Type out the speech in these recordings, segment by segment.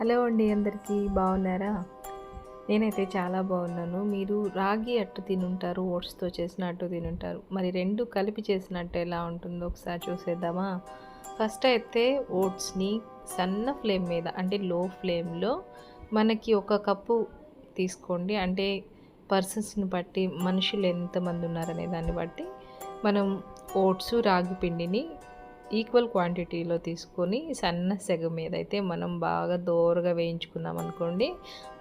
Hello అండి అందరికీ బాగున్నారా? నేనైతే చాలా బాగున్నాను. మీరు రాగి అట్టు తినుంటారు ఓట్స్తో చేసిన అట్టు తినుంటారు. మరి రెండు కలిపి చేసినట్టు ఎలా ఉంటుందో ఒకసారి చూసేద్దామా? ఫస్ట్ అయితే ఓట్స్ని సన్న ఫ్లేమ్ మీద అంటే లో ఫ్లేమ్లో మనకి ఒక కప్పు తీసుకోండి. అంటే పర్సన్స్ని బట్టి మనుషులు ఎంతమంది ఉన్నారనే దాన్ని బట్టి మనం ఓట్స్ రాగి పిండిని ఈక్వల్ క్వాంటిటీలో తీసుకొని సన్న సెగ మీద అయితే మనం బాగా దోరగా వేయించుకున్నాం అనుకోండి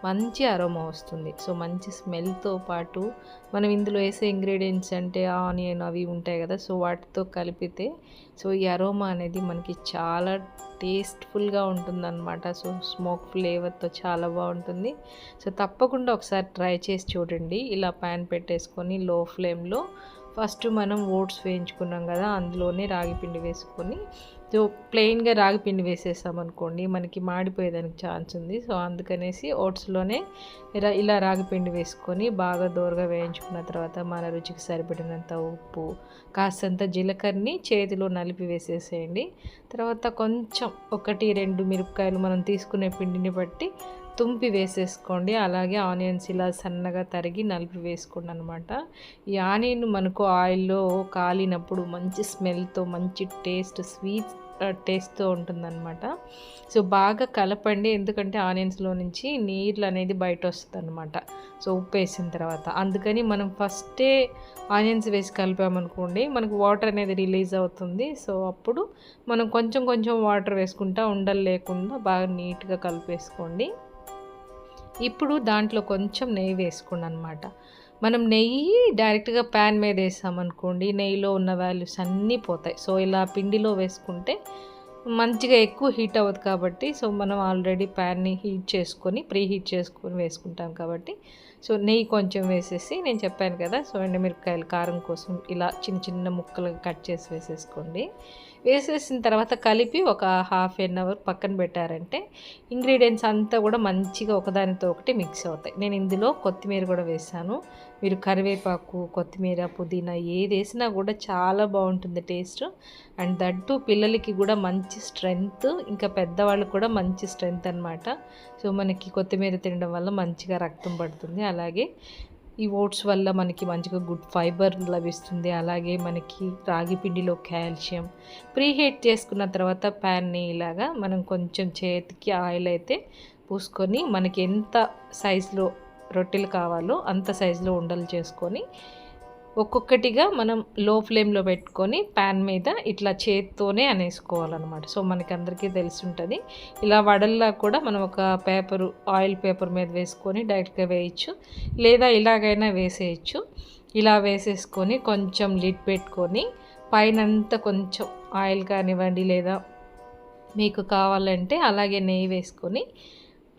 మంచి అరోమా వస్తుంది. సో మంచి స్మెల్తో పాటు మనం ఇందులో వేసే ఇంగ్రీడియంట్స్ అంటే ఆనియన్ అవి ఉంటాయి కదా సో వాటితో కలిపితే సో ఈ అరోమా అనేది మనకి చాలా టేస్ట్ఫుల్గా ఉంటుందన్నమాట. సో స్మోక్ ఫ్లేవర్తో చాలా బాగుంటుంది. సో తప్పకుండా ఒకసారి ట్రై చేసి చూడండి. ఇలా ప్యాన్ పెట్టేసుకొని లో ఫ్లేమ్లో ఫస్ట్ మనం ఓట్స్ వేయించుకున్నాం కదా అందులోనే రాగి పిండి వేసుకొని సో ప్లెయిన్గా రాగి పిండి అనుకోండి మనకి మాడిపోయేదానికి ఛాన్స్ ఉంది. సో అందుకనేసి ఓట్స్లోనే ఇలా ఇలా రాగి పిండి వేసుకొని బాగా దూరగా వేయించుకున్న తర్వాత మన రుచికి సరిపడినంత ఉప్పు కాస్తంత జీలకర్రని చేతిలో నలిపి వేసేసేయండి. తర్వాత కొంచెం ఒకటి రెండు మిరపకాయలు మనం తీసుకునే పిండిని బట్టి తుంపి వేసేసుకోండి. అలాగే ఆనియన్స్ ఇలా సన్నగా తరిగి నలిపి వేసుకోండి అనమాట ఈ ఆనియన్ మనకు ఆయిల్లో కాలినప్పుడు మంచి స్మెల్తో మంచి టేస్ట్ స్వీట్ టేస్ట్తో ఉంటుందన్నమాట సో బాగా కలపండి. ఎందుకంటే ఆనియన్స్లో నుంచి నీళ్ళు అనేది బయట వస్తుంది అనమాట సో ఉప్పు వేసిన తర్వాత. అందుకని మనం ఫస్టే ఆనియన్స్ వేసి కలిపామనుకోండి మనకు వాటర్ అనేది రిలీజ్ అవుతుంది. సో అప్పుడు మనం కొంచెం కొంచెం వాటర్ వేసుకుంటా ఉండలు లేకుండా బాగా నీట్గా కలిపేసుకోండి. ఇప్పుడు దాంట్లో కొంచెం నెయ్యి వేసుకోండి అనమాట మనం నెయ్యి డైరెక్ట్గా ప్యాన్ మీద వేసామనుకోండి నెయ్యిలో ఉన్న వాల్యూస్ అన్నీ పోతాయి. సో ఇలా పిండిలో వేసుకుంటే మంచిగా ఎక్కువ హీట్ అవ్వదు కాబట్టి సో మనం ఆల్రెడీ ప్యాన్ని హీట్ చేసుకొని ప్రీ హీట్ చేసుకొని వేసుకుంటాం కాబట్టి సో నెయ్యి కొంచెం వేసేసి నేను చెప్పాను కదా సో ఎండుమిరపకాయలు కారం కోసం ఇలా చిన్న చిన్న ముక్కలుగా కట్ చేసి వేసేసుకోండి. వేసేసిన తర్వాత కలిపి ఒక హాఫ్ ఎన్ అవర్ పక్కన పెట్టారంటే ఇంగ్రీడియంట్స్ అంతా కూడా మంచిగా ఒకదానితో ఒకటి మిక్స్ అవుతాయి. నేను ఇందులో కొత్తిమీర కూడా వేసాను. మీరు కరివేపాకు కొత్తిమీర పుదీనా ఏది వేసినా కూడా చాలా బాగుంటుంది టేస్ట్. అండ్ దట్టు పిల్లలకి కూడా మంచి స్ట్రెంగ్త్ ఇంకా పెద్దవాళ్ళకి కూడా మంచి స్ట్రెంగ్త్ అనమాట సో మనకి కొత్తిమీర తినడం వల్ల మంచిగా రక్తం పడుతుంది. అలాగే ఈ ఓట్స్ వల్ల మనకి మంచిగా గుడ్ ఫైబర్ లభిస్తుంది. అలాగే మనకి రాగి పిండిలో కాల్షియం ప్రీహీట్ చేసుకున్న తర్వాత ప్యాన్ని ఇలాగా మనం కొంచెం చేతికి ఆయిల్ అయితే పూసుకొని మనకి ఎంత సైజులో రొట్టెలు కావాలో అంత సైజులో ఉండలు చేసుకొని ఒక్కొక్కటిగా మనం లో ఫ్లేమ్లో పెట్టుకొని ప్యాన్ మీద ఇట్లా చేత్తోనే అనేసుకోవాలన్నమాట. సో మనకి అందరికీ తెలిసి ఉంటుంది ఇలా వడల్లా కూడా మనం ఒక పేపరు ఆయిల్ పేపర్ మీద వేసుకొని డైరెక్ట్గా వేయచ్చు. లేదా ఇలాగైనా వేసేయచ్చు. ఇలా వేసేసుకొని కొంచెం లిడ్ పెట్టుకొని పైనంతా కొంచెం ఆయిల్ కానివ్వండి లేదా మీకు కావాలంటే అలాగే నెయ్యి వేసుకొని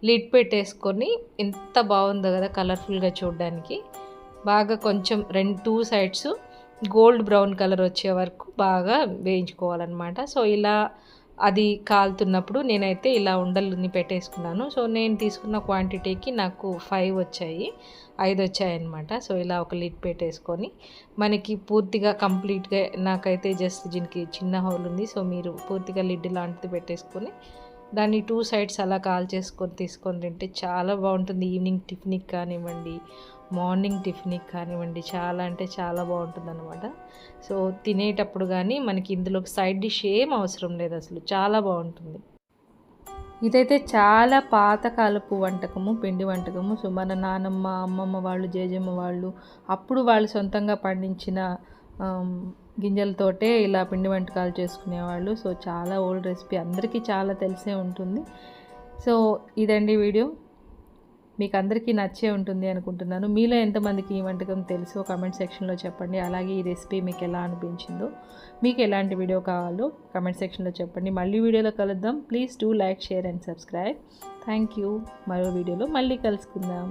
లిడ్ పెట్టేసుకొని ఎంత బాగుందో కదా కలర్ఫుల్గా చూడడానికి. బాగా కొంచెం రెండు two sides gold brown colour వచ్చే వరకు బాగా వేయించుకోవాలన్నమాట. సో ఇలా అది కాలుతున్నప్పుడు నేనైతే ఇలా ఉండలని పెట్టేసుకున్నాను. సో నేను తీసుకున్న క్వాంటిటీకి నాకు ఫైవ్ వచ్చాయి ఐదు వచ్చాయన్నమాట. సో ఇలా ఒక లిడ్ పెట్టేసుకొని మనకి పూర్తిగా కంప్లీట్గా నాకైతే జస్ట్ దీనికి చిన్న హోల్ ఉంది. సో మీరు పూర్తిగా లిడ్ లాంటిది పెట్టేసుకొని దాన్ని టూ సైడ్స్ అలా కాల్ చేసుకొని తీసుకొని తింటే చాలా బాగుంటుంది. ఈవినింగ్ టిఫిన్కి కానివ్వండి మార్నింగ్ టిఫిన్కి కానివ్వండి చాలా అంటే చాలా బాగుంటుంది అనమాట సో తినేటప్పుడు కానీ మనకి ఇందులో సైడ్ డిష్ ఏం అవసరం లేదు అసలు చాలా బాగుంటుంది. ఇదైతే చాలా పాతకాలపు వంటకము పిండి వంటకము. సో మన నానమ్మ అమ్మమ్మ వాళ్ళు జేజమ్మ వాళ్ళు అప్పుడు వాళ్ళు సొంతంగా పండించిన గింజలతోటే ఇలా పిండి వంటకాలు చేసుకునేవాళ్ళు. సో చాలా ఓల్డ్ రెసిపీ అందరికీ చాలా తెలిసే ఉంటుంది. సో ఇదండి వీడియో. మీకు అందరికీ నచ్చే ఉంటుంది అనుకుంటున్నాను. మీలో ఎంతమందికి ఈ వంటకం తెలుసో కామెంట్ సెక్షన్లో చెప్పండి. అలాగే ఈ రెసిపీ మీకు ఎలా అనిపించిందో మీకు ఎలాంటి వీడియో కావాలో కామెంట్ సెక్షన్లో చెప్పండి. మళ్ళీ వీడియోలో కలుద్దాం. Please do like share and subscribe thank you మరో వీడియోలో మళ్ళీ కలుసుకుందాం.